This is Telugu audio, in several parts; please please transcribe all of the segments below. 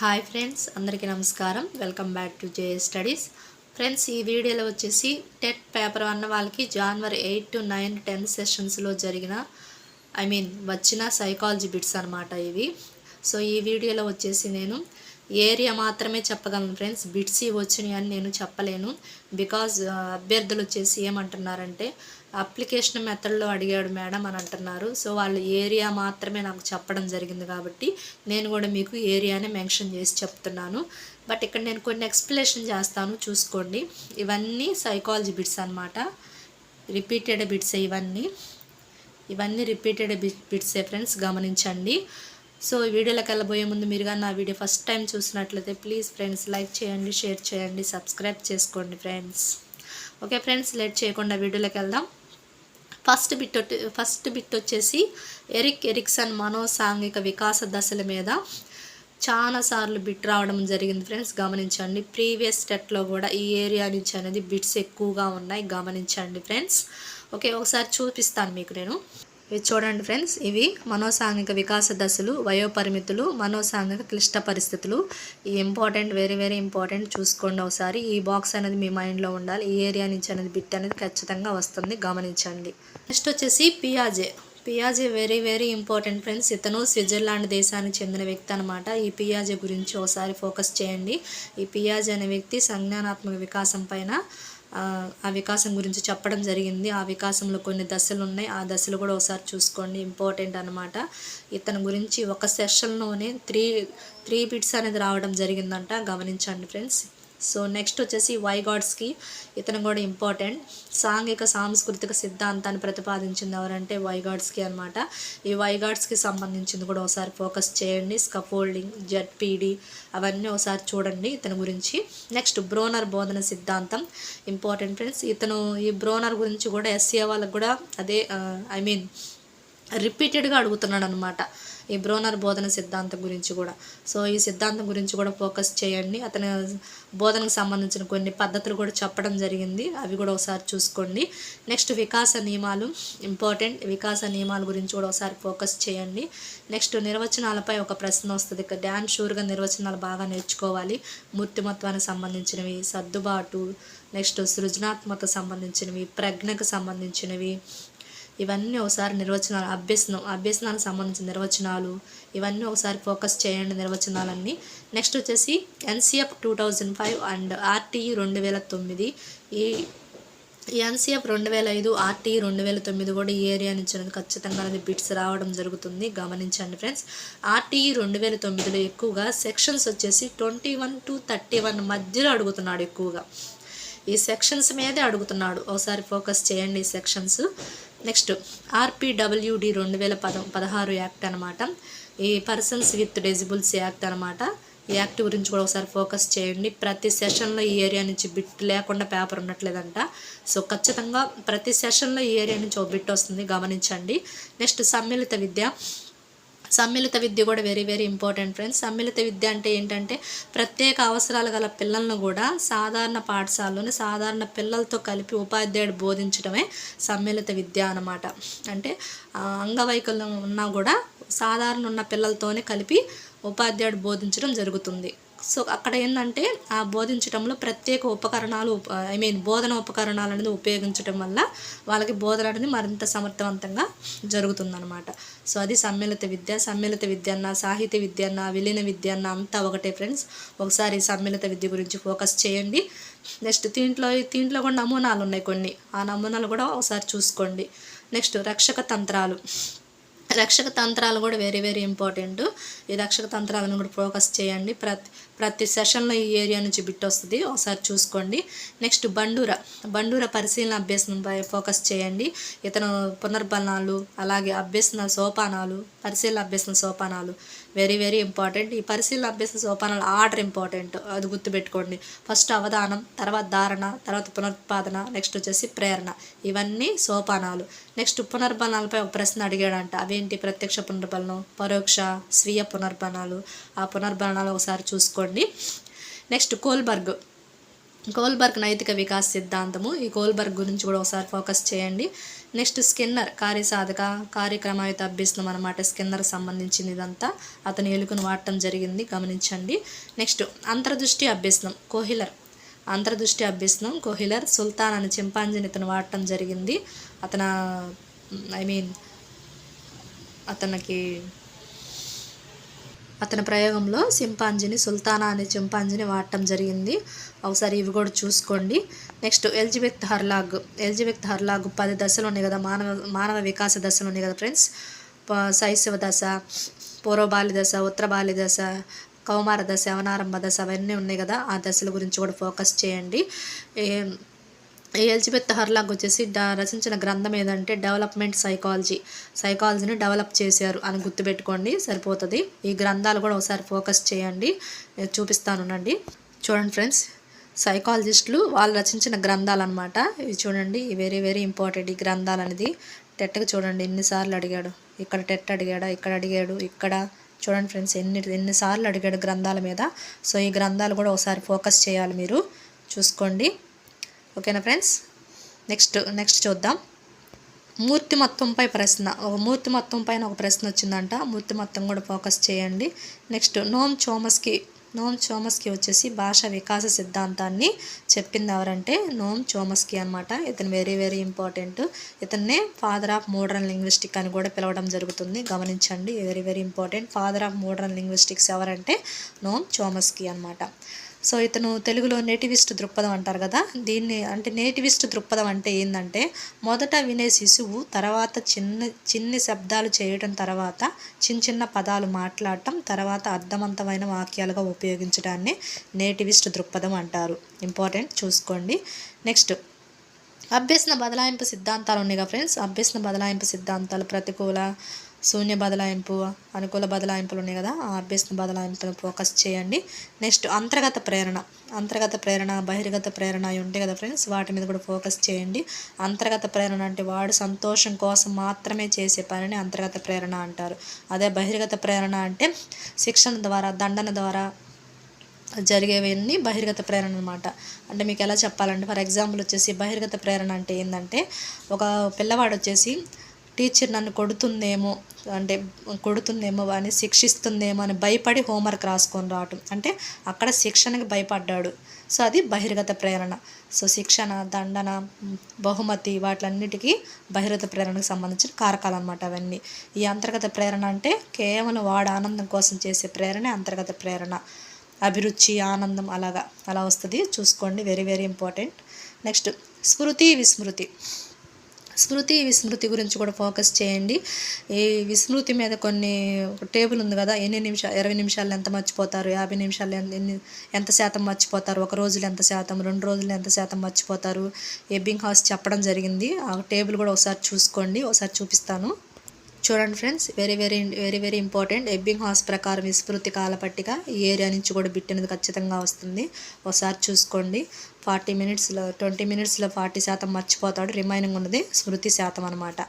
హాయ్ ఫ్రెండ్స్ అందరికీ నమస్కారం. Welcome back to J studies. Friends ఈ వీడియోలో వచ్చేసి టెట్ పేపర్ అన్న వాళ్ళకి జనవరి ఎయిట్ టు నైన్ టెన్ సెషన్స్లో జరిగిన ఐ మీన్ వచ్చిన సైకాలజీ బిట్స్ అనమాట ఇవి. సో ఈ వీడియోలో వచ్చేసి నేను ఏరియా మాత్రమే చెప్పగలను ఫ్రెండ్స్. బిట్స్ వచ్చినాయి అని నేను చెప్పలేను. బికాజ్ అభ్యర్థులు వచ్చేసి ఏమంటున్నారంటే అప్లికేషన్ మెథడ్లో అడిగాడు మేడం అని అంటున్నారు. సో వాళ్ళు ఏరియా మాత్రమే నాకు చెప్పడం జరిగింది కాబట్టి నేను కూడా మీకు ఏరియానే మెన్షన్ చేసి చెప్తున్నాను. బట్ ఇక్కడ నేను కొన్ని ఎక్స్ప్లెనేషన్ చేస్తాను. చూసుకోండి. ఇవన్నీ సైకాలజీ బిట్స్ అనమాట రిపీటెడ్ బిట్స్ ఇవన్నీ. ఇవన్నీ రిపీటెడ్ బిట్సే ఫ్రెండ్స్. గమనించండి. సో ఈ వీడియోలోకి వెళ్ళబోయే ముందు మీరు కానీ నా వీడియో ఫస్ట్ టైం చూసినట్లయితే ప్లీజ్ ఫ్రెండ్స్ లైక్ చేయండి షేర్ చేయండి సబ్స్క్రైబ్ చేసుకోండి ఫ్రెండ్స్. ఓకే ఫ్రెండ్స్ లేట్ చేయకుండా వీడియోలోకి వెళ్దాం. ఫస్ట్ బిట్ ఫస్ట్ బిట్ వచ్చేసి ఎరిక్ ఎరిక్సన్ మనోసాంఘిక వికాస దశల మీద చాలా సార్లు బిట్ రావడం జరిగింది ఫ్రెండ్స్. గమనించండి ప్రీవియస్ స్టెట్లో కూడా ఈ ఏరియా నుంచి అనేది బిట్స్ ఎక్కువగా ఉన్నాయి. గమనించండి ఫ్రెండ్స్. ఓకే ఒకసారి చూపిస్తాను మీకు నేను. ఇవి చూడండి ఫ్రెండ్స్ ఇవి మనోసాంఘిక వికాస దశలు వయోపరిమితులు మనోసాంఘిక క్లిష్ట పరిస్థితులు. ఈ ఇంపార్టెంట్ వెరీ వెరీ ఇంపార్టెంట్ చూసుకోండి ఒకసారి. ఈ బాక్స్ అనేది మీ మైండ్లో ఉండాలి. ఈ ఏరియా నుంచి అనేది బిట్ అనేది ఖచ్చితంగా వస్తుంది. గమనించండి. నెక్స్ట్ వచ్చేసి పియాజే పియాజే వెరీ వెరీ ఇంపార్టెంట్ ఫ్రెండ్స్ ఇతను స్విట్జర్లాండ్ దేశానికి చెందిన వ్యక్తి అనమాట ఈ పియాజే గురించి ఒకసారి ఫోకస్ చేయండి. ఈ పియాజే అనే వ్యక్తి సంజ్ఞానాత్మక వికాసం పైన ఆ, వికాసం గురించి చెప్పడం జరిగింది. ఆ వికాసంలో కొన్ని దశలు ఉన్నాయి. ఆ దశలు కూడా ఒకసారి చూసుకోండి. ఇంపార్టెంట్ అనమాట ఇతని గురించి ఒక సెషన్లోనే త్రీ త్రీ బిట్స్ అనేది రావడం జరిగిందంట. గమనించండి ఫ్రెండ్స్. సో నెక్స్ట్ వచ్చేసి వైగాడ్స్కి ఇతను కూడా ఇంపార్టెంట్ సాంఘిక సాంస్కృతిక సిద్ధాంతాన్ని ప్రతిపాదించింది ఎవరంటే వైగాడ్స్కి అనమాట ఈ వైగాడ్స్కి సంబంధించింది కూడా ఒకసారి ఫోకస్ చేయండి. స్కఫోల్డింగ్ జెడ్పీడి అవన్నీ ఒకసారి చూడండి ఇతని గురించి. నెక్స్ట్ బ్రోనర్ బోధన సిద్ధాంతం. ఇంపార్టెంట్ ఫ్రెండ్స్ ఇతను ఈ బ్రోనర్ గురించి కూడా ఎస్సీ వాళ్ళకు కూడా అదే uh, ఐ మీన్ రిపీటెడ్గా అడుగుతున్నాడు అనమాట ఈ బ్రోనర్ బోధన సిద్ధాంతం గురించి కూడా. సో ఈ సిద్ధాంతం గురించి కూడా ఫోకస్ చేయండి. అతని బోధనకు సంబంధించిన కొన్ని పద్ధతులు కూడా చెప్పడం జరిగింది. అవి కూడా ఒకసారి చూసుకోండి. నెక్స్ట్ వికాస నియమాలు ఇంపార్టెంట్. వికాస నియమాల గురించి కూడా ఒకసారి ఫోకస్ చేయండి. నెక్స్ట్ నిర్వచనాలపై ఒక ప్రశ్న వస్తుంది. ఇక డ్యాన్ షూర్గా నిర్వచనాలు బాగా నేర్చుకోవాలి. మూర్తిమత్వానికి సంబంధించినవి సర్దుబాటు. నెక్స్ట్ సృజనాత్మక సంబంధించినవి ప్రజ్ఞకు సంబంధించినవి ఇవన్నీ ఒకసారి నిర్వచనాలు అభ్యసనం అభ్యసనానికి సంబంధించిన నిర్వచనాలు ఇవన్నీ ఒకసారి ఫోకస్ చేయండి నిర్వచనాలన్నీ. నెక్స్ట్ వచ్చేసి NCF two thousand five and RTE రెండు వేల తొమ్మిది. ఈ ఎన్సిఎఫ్ రెండు వేల ఐదు ఆర్టీ రెండు వేల తొమ్మిది కూడా ఈ ఏరియా నుంచి అనేది ఖచ్చితంగా అనేది బిట్స్ రావడం జరుగుతుంది. గమనించండి ఫ్రెండ్స్ ఆర్టీఈ రెండు వేల తొమ్మిదిలో ఎక్కువగా సెక్షన్స్ వచ్చేసి twenty one to thirty one మధ్యలో అడుగుతున్నాడు ఎక్కువగా. ఈ సెక్షన్స్ మీదే అడుగుతున్నాడు. ఒకసారి ఫోకస్ చేయండి ఈ సెక్షన్స్. నెక్స్ట్ ఆర్పిడబ్ల్యూడి రెండు వేల పద పదహారు యాక్ట్ అనమాట ఈ పర్సన్స్ విత్ డెజిబుల్స్ యాక్ట్ అనమాట ఈ యాక్ట్ గురించి కూడా ఒకసారి ఫోకస్ చేయండి. ప్రతి సెషన్లో ఈ ఏరియా నుంచి బిట్ లేకుండా పేపర్ ఉండట్లేదంట. సో ఖచ్చితంగా ప్రతి సెషన్లో ఈ ఏరియా నుంచి ఒక బిట్ వస్తుంది. గమనించండి. నెక్స్ట్ సమ్మిళిత విద్య. సమ్మిళిత విద్య కూడా వెరీ వెరీ ఇంపార్టెంట్ ఫ్రెండ్స్ సమ్మిళిత విద్య అంటే ఏంటంటే ప్రత్యేక అవసరాలు గల పిల్లలను కూడా సాధారణ పాఠశాలలోని సాధారణ పిల్లలతో కలిపి ఉపాధ్యాయుడు బోధించడమే సమ్మిళిత విద్య అనమాట అంటే అంగవైకల్యం ఉన్నా కూడా సాధారణ ఉన్న పిల్లలతోనే కలిపి ఉపాధ్యాయుడు బోధించడం జరుగుతుంది. సో అక్కడ ఏంటంటే ఆ బోధించడంలో ప్రత్యేక ఉపకరణాలు ఐ మీన్ బోధన ఉపకరణాలు అనేది ఉపయోగించడం వల్ల వాళ్ళకి బోధన అనేది మరింత సమర్థవంతంగా జరుగుతుందన్నమాట. సో అది సమ్మిళిత విద్య సమ్మిళిత విద్య అన్న సాహిత్య విద్య అన్న విలీన విద్య అన్న అంతా ఒకటే ఫ్రెండ్స్. ఒకసారి సమ్మిళిత విద్య గురించి ఫోకస్ చేయండి. నెక్స్ట్ దీంట్లో దీంట్లో కూడా నమూనాలు ఉన్నాయి కొన్ని. ఆ నమూనాలు కూడా ఒకసారి చూసుకోండి. నెక్స్ట్ రక్షక తంత్రాలు. రక్షక తంత్రాలు కూడా వెరీ వెరీ ఇంపార్టెంట్ ఈ రక్షక తంత్రాలను కూడా ఫోకస్ చేయండి. ప్రతి ప్రతి సెషన్లో ఈ ఏరియా నుంచి బిట్ వస్తుంది. ఒకసారి చూసుకోండి. నెక్స్ట్ బండూర. బండూర పరిశీలన అభ్యసనంపై ఫోకస్ చేయండి. ఇతను పునర్బలనాలు అలాగే అభ్యసన సోపానాలు పరిశీలన అభ్యసన సోపానాలు వెరీ వెరీ ఇంపార్టెంట్ ఈ పరిశీలన అభ్యసన సోపానాలు ఆర్డర్ ఇంపార్టెంట్ అది గుర్తుపెట్టుకోండి. ఫస్ట్ అవధానం తర్వాత ధారణ తర్వాత పునరుత్పాదన నెక్స్ట్ వచ్చేసి ప్రేరణ. ఇవన్నీ సోపానాలు. నెక్స్ట్ పునర్బనాలపై ఒక ప్రశ్న అడిగాడంట. అవేంటి ప్రత్యక్ష పునర్బలనం పరోక్ష స్వీయ పునర్బనాలు? ఆ పునర్బలనాలు ఒకసారి చూసుకోండి. Next Kohlberg. కోల్బర్గ్ నైతిక వికాస్ సిద్ధాంతము. ఈ కోల్బర్గ్ గురించి కూడా ఒకసారి ఫోకస్ చేయండి. నెక్స్ట్ స్కిన్నర్ కార్యసాధక కార్యక్రమాయుత అభ్యసనం అనమాట స్కిన్నర్ సంబంధించింది ఇదంతా. అతను ఎలుకను వాడటం జరిగింది. గమనించండి. నెక్స్ట్ అంతర్దృష్టి అభ్యసనం. కోహిలర్. అంతర్దృష్టి అభ్యసనం కోహిలర్ సుల్తాన్ అనే చింపాంజీని ఇతను వాడటం జరిగింది. అతను ఐ మీన్ అతనికి అతని ప్రయోగంలో సింపాంజీని సుల్తానా అనే చింపాంజీని వాడటం జరిగింది. ఒకసారి ఇవి కూడా చూసుకోండి. నెక్స్ట్ ఎల్జిబెత్ హర్లాగ్. ఎల్జిబెత్ హర్లాగ్ పది దశలు ఉన్నాయి కదా మానవ మానవ వికాస దశలు ఉన్నాయి కదా ఫ్రెండ్స్. శైశవ దశ పూర్వబాలి దశ ఉత్తర బాలి దశ కౌమార దశ అవనారంభ దశ అవన్నీ ఉన్నాయి కదా ఆ దశల గురించి కూడా ఫోకస్ చేయండి. ఏ- ఎలిజబెత్ హర్లాగ్ వచ్చేసి డ రచించిన గ్రంథం ఏదంటే డెవలప్మెంట్ సైకాలజీ. సైకాలజీని డెవలప్ చేశారు అని గుర్తుపెట్టుకోండి సరిపోతుంది. ఈ గ్రంథాలు కూడా ఒకసారి ఫోకస్ చేయండి చూపిస్తానునండి చూడండి ఫ్రెండ్స్ సైకాలజిస్టులు వాళ్ళు రచించిన గ్రంథాలు అనమాట ఇవి చూడండి వెరీ వెరీ ఇంపార్టెంట్ ఈ గ్రంథాలు అనేది టెట్కి చూడండి ఎన్నిసార్లు అడిగాడు. ఇక్కడ టెట్ అడిగాడా ఇక్కడ అడిగాడు ఇక్కడ చూడండి ఫ్రెండ్స్ ఎన్ని ఎన్నిసార్లు అడిగాడు గ్రంథాల మీద. సో ఈ గ్రంథాలు కూడా ఒకసారి ఫోకస్ చేయాలి మీరు. చూసుకోండి. ఓకేనా ఫ్రెండ్స్? నెక్స్ట్ నెక్స్ట్ చూద్దాం. మూర్తిమత్వంపై ప్రశ్న. ఒక మూర్తిమత్వం పైన ఒక ప్రశ్న వచ్చిందంట. మూర్తిమత్వం కూడా ఫోకస్ చేయండి. నెక్స్ట్ నోమ్ చోమస్కి నోమ్ చోమస్కి వచ్చేసి భాష వికాస సిద్ధాంతాన్ని చెప్పింది ఎవరంటే నోమ్ చోమస్కి అనమాట ఇతను వెరీ వెరీ ఇంపార్టెంట్ ఇతన్నే ఫాదర్ ఆఫ్ మోడర్న్ లింగ్విస్టిక్ అని కూడా పిలవడం జరుగుతుంది. గమనించండి very very important father of modern linguistics ఎవరంటే నోమ్ చోమస్కి అనమాట సో ఇతను తెలుగులో నేటివిస్ట్ దృక్పథం అంటారు కదా దీన్ని అంటే నేటివిస్ట్ దృక్పథం అంటే ఏంటంటే మొదట వినే శిశువు తర్వాత చిన్న చిన్ని శబ్దాలు చేయడం తర్వాత చిన్న చిన్న పదాలు మాట్లాడటం తర్వాత అర్థవంతమైన వాక్యాలుగా ఉపయోగించడాన్ని నేటివిస్ట్ దృక్పథం అంటారు. ఇంపార్టెంట్ చూసుకోండి. నెక్స్ట్ అభ్యసన బదలాయింపు సిద్ధాంతాలు ఉన్నాయి కదా ఫ్రెండ్స్ అభ్యసన బదలాయింపు సిద్ధాంతాలు ప్రతికూల శూన్య బదలాయింపు అనుకూల బదలాయింపులు ఉన్నాయి కదా ఆ అభ్యసన బదలాయింపును ఫోకస్ చేయండి. నెక్స్ట్ అంతర్గత ప్రేరణ. అంతర్గత ప్రేరణ బహిర్గత ప్రేరణ అవి ఉంటాయి కదా ఫ్రెండ్స్ వాటి మీద కూడా ఫోకస్ చేయండి. అంతర్గత ప్రేరణ అంటే వాడు సంతోషం కోసం మాత్రమే చేసే పనిని అంతర్గత ప్రేరణ అంటారు. అదే బహిర్గత ప్రేరణ అంటే శిక్షణ ద్వారా దండన ద్వారా జరిగేవన్నీ బహిర్గత ప్రేరణ అనమాట అంటే మీకు ఎలా చెప్పాలంటే ఫర్ ఎగ్జాంపుల్ వచ్చేసి బహిర్గత ప్రేరణ అంటే ఏంటంటే ఒక పిల్లవాడు వచ్చేసి టీచర్ నన్ను కొడుతుందేమో అంటే కొడుతుందేమో అని శిక్షిస్తుందేమో అని భయపడి హోంవర్క్ రాసుకొని రావటం. అంటే అక్కడ శిక్షణకి భయపడ్డాడు. సో అది బహిర్గత ప్రేరణ. సో శిక్షణ దండన బహుమతి వాటిలన్నిటికీ బహిర్గత ప్రేరణకు సంబంధించిన కారకాలు అనమాట అవన్నీ. ఈ అంతర్గత ప్రేరణ అంటే కేవలం వాడు ఆనందం కోసం చేసే ప్రేరణే అంతర్గత ప్రేరణ. అభిరుచి ఆనందం అలాగా. అలా వస్తుంది. చూసుకోండి. వెరీ వెరీ ఇంపార్టెంట్ నెక్స్ట్ స్మృతి విస్మృతి. స్మృతి విస్మృతి గురించి కూడా ఫోకస్ చేయండి. ఈ విస్మృతి మీద కొన్ని టేబుల్ ఉంది కదా ఎన్ని నిమిషాలు ఇరవై నిమిషాలు ఎంత మర్చిపోతారు యాభై నిమిషాలు ఎన్ని ఎంత శాతం మర్చిపోతారు ఒక రోజులు ఎంత శాతం రెండు రోజులు ఎంత శాతం మర్చిపోతారు ఎబ్బింగ్ హౌస్ చెప్పడం జరిగింది ఆ టేబుల్ కూడా ఒకసారి చూసుకోండి ఒకసారి చూపిస్తాను. చూడండి friends very very very very important. Ebbinghaus ప్రకారం విస్మృతి కాల పట్టిక ఈ ఏరియా నుంచి కూడా బిట్టినది ఖచ్చితంగా వస్తుంది. ఒకసారి చూసుకోండి. ఫార్టీ మినిట్స్లో ట్వంటీ మినిట్స్లో ఫార్టీ శాతం మర్చిపోతాడు. రిమైనింగ్ ఉన్నది స్మృతి శాతం అనమాట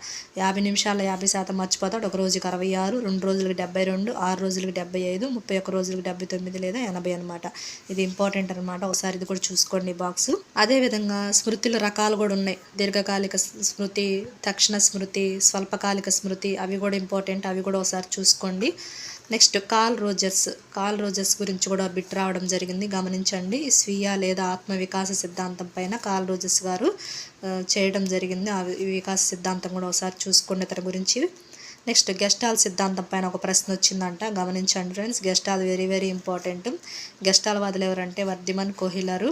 యాభై నిమిషాల్లో యాభై శాతం మర్చిపోతాడు. ఒక రోజుకి అరవై ఆరు రెండు రోజులకి డెబ్బై రెండు ఆరు రోజులకి డెబ్బై ఐదు ముప్పై ఒక్క రోజులకి డెబ్బై తొమ్మిది లేదా ఎనభై అనమాట ఇది ఇంపార్టెంట్ అనమాట ఒకసారి ఇది కూడా చూసుకోండి బాక్స్. అదేవిధంగా స్మృతిలో రకాలు కూడా ఉన్నాయి. దీర్ఘకాలిక స్మృతి తక్షణ స్మృతి స్వల్పకాలిక స్మృతి అవి కూడా ఇంపార్టెంట్. అవి కూడా ఒకసారి చూసుకోండి. Next Carl Rogers Carl Rogers గురించి కూడా బిట్ రావడం జరిగింది. గమనించండి స్వీయ లేదా ఆత్మ వికాస సిద్ధాంతం పైన కాల్ రోజర్స్ గారు చేయడం జరిగింది. ఆ వికాస సిద్ధాంతం కూడా ఒకసారి చూసుకోండి అతని గురించి. నెక్స్ట్ గెస్టాల్ సిద్ధాంతం పైన ఒక ప్రశ్న వచ్చిందంట. గమనించండి friends Gestalt very very important. Gestalt వాదులు ఎవరంటే వర్ధిమన్ కోహిలరు.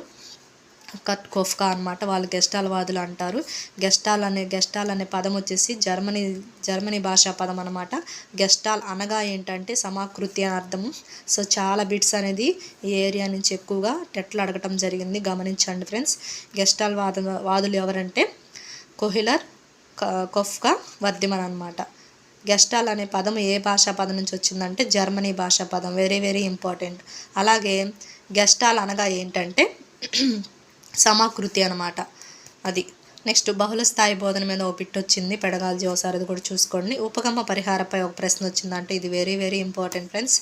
కట్ కోఫ్కా అనమాట వాళ్ళు గెస్టాల్ వాదులు అంటారు. గెస్టాల్ అనే గెస్టాల్ అనే పదం వచ్చేసి జర్మనీ జర్మనీ భాషా పదం అనమాట గెస్టాల్ అనగా ఏంటంటే సమాకృతి అని అర్థం. సో చాలా బిట్స్ అనేది ఈ ఏరియా నుంచి ఎక్కువగా టెట్లు అడగటం జరిగింది. గమనించండి ఫ్రెండ్స్. గెస్టాల్ వాద వాదులు ఎవరంటే కోహిలర్ కొఫ్కా వర్ధిమన్ అనమాట గెస్టాల్ అనే పదం ఏ భాషా పదం నుంచి వచ్చిందంటే జర్మనీ భాషా పదం. Very very important. అలాగే గెస్టాల్ అనగా ఏంటంటే సమాకృతి అనమాట అది. నెక్స్ట్ బహుళ స్థాయి బోధన మీద ఒక పిట్ వచ్చింది. పెడగాల్జి ఒకసారి అది కూడా చూసుకోండి. ఉపగమ పరిహారపై ఒక ప్రశ్న వచ్చిందంటే ఇది వెరీ వెరీ ఇంపార్టెంట్ ఫ్రెండ్స్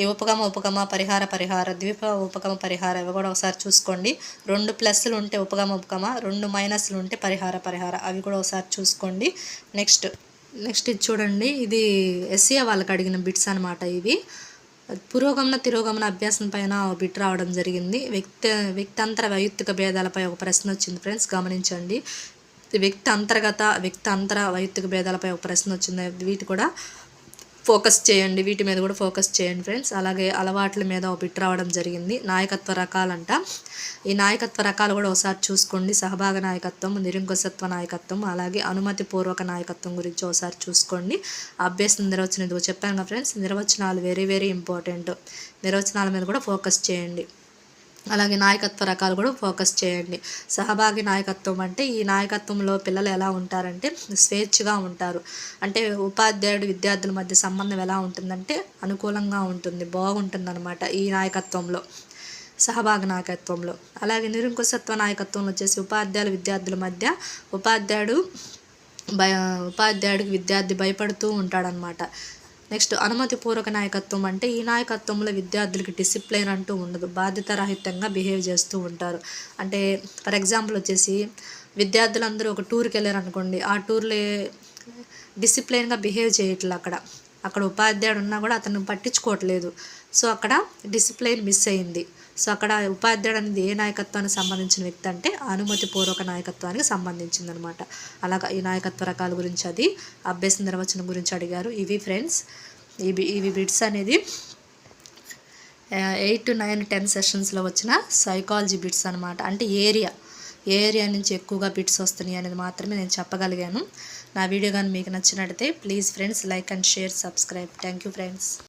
ఈ ఉపగమ ఉపగమ పరిహార పరిహార ద్వీప ఉపగమ పరిహార ఇవి కూడా ఒకసారి చూసుకోండి. రెండు ప్లస్లు ఉంటే ఉపగమ ఉపగమ రెండు మైనస్లు ఉంటే పరిహార పరిహార. అవి కూడా ఒకసారి చూసుకోండి. నెక్స్ట్ నెక్స్ట్ ఇది చూడండి. ఇది ఎస్సీఏ వాళ్ళకి అడిగిన బిట్స్ అనమాట ఇవి. పురోగమన తిరోగమన అభ్యాసం పైన బిట్ రావడం జరిగింది. వ్యక్తి వ్యక్తంతర వైయక్తిక భేదాలపై ఒక ప్రశ్న వచ్చింది ఫ్రెండ్స్ గమనించండి. వ్యక్తి అంతర్గత వ్యక్తి అంతర వైయక్తిక భేదాలపై ఒక ప్రశ్న వచ్చింది. వీటి కూడా ఫోకస్ చేయండి వీటి మీద కూడా ఫోకస్ చేయండి ఫ్రెండ్స్. అలాగే అలవాట్ల మీద ఒక బిట్ రావడం జరిగింది. నాయకత్వ రకాలంట. ఈ నాయకత్వ రకాలు కూడా ఒకసారి చూసుకోండి. సహభాగ నాయకత్వం నిరంకుశత్వ నాయకత్వం అలాగే అనుమతి పూర్వక నాయకత్వం గురించి ఒకసారి చూసుకోండి. అభ్యసన నిర్వచనం ఇదిగో చెప్పాను కదా ఫ్రెండ్స్ నిర్వచనాలు వెరీ వెరీ ఇంపార్టెంట్ నిర్వచనాల మీద కూడా ఫోకస్ చేయండి. అలాగే నాయకత్వ రకాలు కూడా ఫోకస్ చేయండి. సహభాగి నాయకత్వం అంటే ఈ నాయకత్వంలో పిల్లలు ఎలా ఉంటారంటే స్వేచ్ఛగా ఉంటారు. అంటే ఉపాధ్యాయుడు విద్యార్థుల మధ్య సంబంధం ఎలా ఉంటుందంటే అనుకూలంగా ఉంటుంది బాగుంటుంది ఈ నాయకత్వంలో సహభాగ నాయకత్వంలో. అలాగే నిరంకుశత్వ నాయకత్వంలో వచ్చేసి ఉపాధ్యాయులు విద్యార్థుల మధ్య ఉపాధ్యాయుడు భయ ఉపాధ్యాయుడికి విద్యార్థి భయపడుతూ ఉంటాడనమాట నెక్స్ట్ అనుమతిపూర్వక నాయకత్వం అంటే ఈ నాయకత్వంలో విద్యార్థులకి డిసిప్లిన్ అంటూ ఉండదు బాధ్యతారహితంగా బిహేవ్ చేస్తూ ఉంటారు. అంటే ఫర్ ఎగ్జాంపుల్ వచ్చేసి విద్యార్థులందరూ ఒక టూర్కి వెళ్ళారు అనుకోండి ఆ టూర్లో డిసిప్లైన్గా బిహేవ్ చేయట్లేదు అక్కడ. అక్కడ ఉపాధ్యాయుడు ఉన్నా కూడా అతను పట్టించుకోవట్లేదు. సో అక్కడ డిసిప్లైన్ మిస్ అయింది. సో అక్కడ ఉపాధ్యాయుడు అనేది ఏ నాయకత్వానికి సంబంధించిన వ్యక్తి అంటే అనుమతిపూర్వక నాయకత్వానికి సంబంధించింది అనమాట అలాగా ఈ నాయకత్వ రకాల గురించి అది అభ్యాస నిర్వచనం గురించి అడిగారు. ఇవి ఫ్రెండ్స్ ఇవి ఇవి బిట్స్ అనేది ఎయిట్ టు నైన్ టెన్ సెషన్స్లో వచ్చిన సైకాలజీ బిట్స్ అనమాట. అంటే ఏరియా ఏ ఏరియా నుంచి ఎక్కువగా బిట్స్ వస్తున్నాయి అనేది మాత్రమే నేను చెప్పగలిగాను. నా వీడియో కానీ మీకు నచ్చినట్టయితే please friends like and share subscribe thank you friends